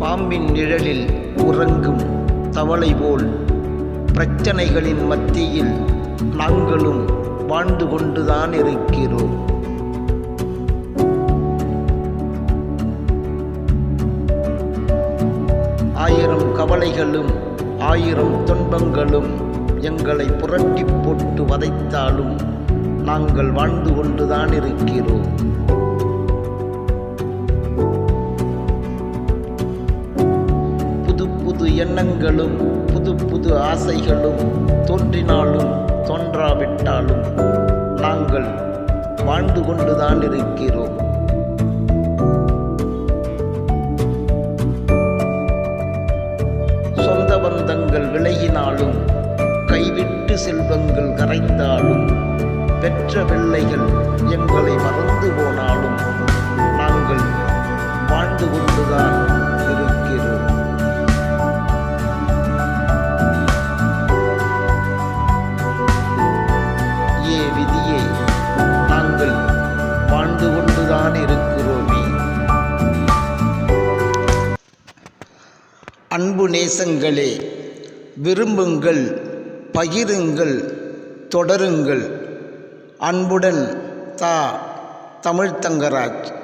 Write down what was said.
பாம்பின் நிழலில் உறங்கும் தவளை போல் பிரச்சனைகளின் மத்தியில் நாங்களும் வாழ்ந்து கொண்டுதான் இருக்கிறோம். ஆயிரம் கவலைகளும் ஆயிரம் துன்பங்களும் எங்களை புரட்டி போட்டு வதைத்தாலும் நாங்கள் வாழ்ந்து கொண்டுதான் இருக்கிறோம். புது புது எண்ணங்களும் புது புது ஆசைகளும் தோன்றினாலும் தோன்றாவிட்டாலும் நாங்கள் வாழ்ந்து கொண்டுதான் இருக்கிறோம். சொந்த பந்தங்கள் விலகினாலும் கைவிட்டு செல்வங்கள் கரைந்தாலும் பெற்ற பிள்ளைகள் எங்களை மறந்து போனாலும் நாங்கள் வாழ்ந்து கொண்டுதான் அன்பு நேசங்களே விரும்புங்கள் பகிருங்கள் தொடருங்கள். அன்புடன் தா. தமிழ்த்தங்கராஜ்